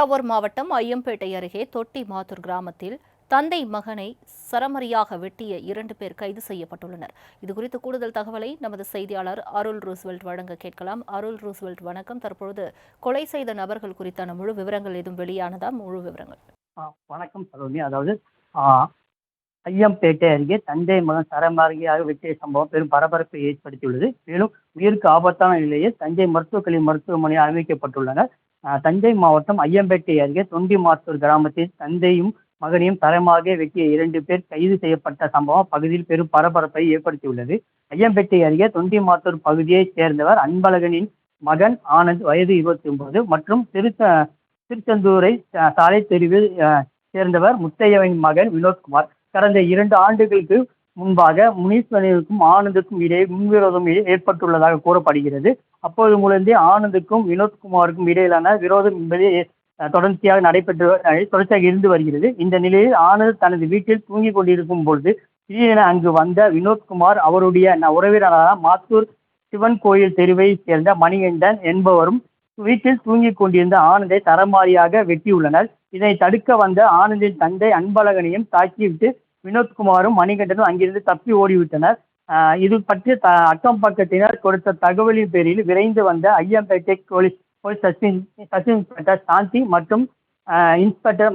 தஞ்சாவூர் மாவட்டம் ஐயம்பேட்டை அருகே தொட்டி மாத்தூர் கிராமத்தில் தந்தை மகனை சரமரியாக வெட்டிய இரண்டு பேர் கைது செய்யப்பட்டுள்ளனர். இதுகுறித்து கூடுதல் தகவலை நமது செய்தியாளர் அருள் ரூஸ்வெல்ட் வழங்க கேட்கலாம். அருள் ரூஸ்வெல்ட் வணக்கம். தற்பொழுது கொலை செய்த நபர்கள் குறித்தான முழு விவரங்கள் எதுவும் வெளியானதா? முழு விவரங்கள். வணக்கம் சரோனி அதாவது ஐயம்பேட்டை அருகே தந்தை மகன் சரமாரியாக வெட்டிய சம்பவம் பெரும் பரபரப்பை ஏற்படுத்தியுள்ளது. மேலும் உயிருக்கு ஆபத்தான நிலையில் தஞ்சை மருத்துவக்கல்லூரி மருத்துவமனையில் அமைக்கப்பட்டுள்ளனர் தஞ்சை மாவட்டம் ஐயம்பேட்டை அருகே தொண்டி மாத்தூர் கிராமத்தில் தந்தையும் மகனையும் தரமாக வெட்டிய இரண்டு பேர் கைது செய்யப்பட்ட சம்பவம் பகுதியில் பெரும் பரபரப்பை ஏற்படுத்தியுள்ளது. ஐயம்பேட்டை அருகே தொண்டி மாத்தூர் பகுதியைச் சேர்ந்தவர் அன்பழகனின் மகன் ஆனந்த் வயது இருபத்தி ஒன்பது மற்றும் திருத்த திருச்செந்தூரை சாலை தெருவில் சேர்ந்தவர் முத்தையவின் மகன் வினோத்குமார். கடந்த இரண்டு ஆண்டுகளுக்கு முன்பாக முனீஸ்வரனுக்கும் ஆனந்துக்கும் இடையே முன்விரோதம் ஏற்பட்டுள்ளதாக கூறப்படுகிறது. அப்போது முழுந்தே ஆனந்துக்கும் வினோத்குமாருக்கும் இடையிலான விரோதம் என்பது தொடர்ச்சியாக நடைபெற்று தொடர்ச்சியாக இருந்து வருகிறது. இந்த நிலையில் ஆனந்த் தனது வீட்டில் தூங்கிக் கொண்டிருக்கும் பொழுது திடீரென அங்கு வந்த வினோத்குமார் அவருடைய ந- உறவினரான மாத்தூர் சிவன் கோயில் தெருவைச் சேர்ந்த மணிகண்டன் என்பவரும் வீட்டில் தூங்கிக் கொண்டிருந்த ஆனந்தை தரமாரியாக வெட்டியுள்ளனர். இதனை தடுக்க வந்த ஆனந்தின் தந்தை அன்பழகனையும் தாக்கிவிட்டு வினோத்குமாரும் மணிகண்டனும் அங்கிருந்து தப்பி ஓடிவிட்டனர். இது பற்றி த அக்கம் பக்கத்தினர் கொடுத்த தகவலின் பேரில் விரைந்து வந்த ஐயம்பேட்டை போலீஸ் போலீஸ் சச்சின் சச்சின் இன்ஸ்பெக்டர் சாந்தி மற்றும் இன்ஸ்பெக்டர்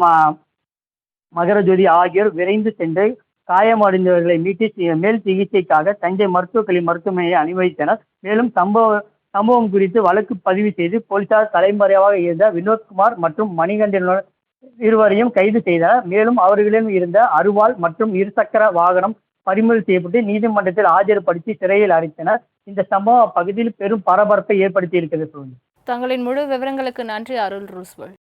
மகரஜோதி ஆகியோர் விரைந்து சென்று காயமடைந்தவர்களை மீட்டு மேல் சிகிச்சைக்காக தஞ்சை மருத்துவக் மருத்துவமனையை அனுமதித்தனர். மேலும் சம்பவ சம்பவம் குறித்து வழக்கு பதிவு செய்து போலீசார் தலைமறைவாக இருந்த வினோத்குமார் மற்றும் மணிகண்டனுடன் இருவரையும் கைது செய்தனர் மேலும் அவர்களிடம் இருந்த அருவாள் மற்றும் இருசக்கர வாகனம் பறிமுதல் செய்யப்பட்டு நீதிமன்றத்தில் ஆஜர்படுத்தி சிறையில் அடைத்தனர். இந்த சம்பவம் அப்பகுதியில் பெரும் பரபரப்பை ஏற்படுத்தி இருக்கிறது. தங்களின் முழு விவரங்களுக்கு நன்றி அருள் ரூஸ்வல்.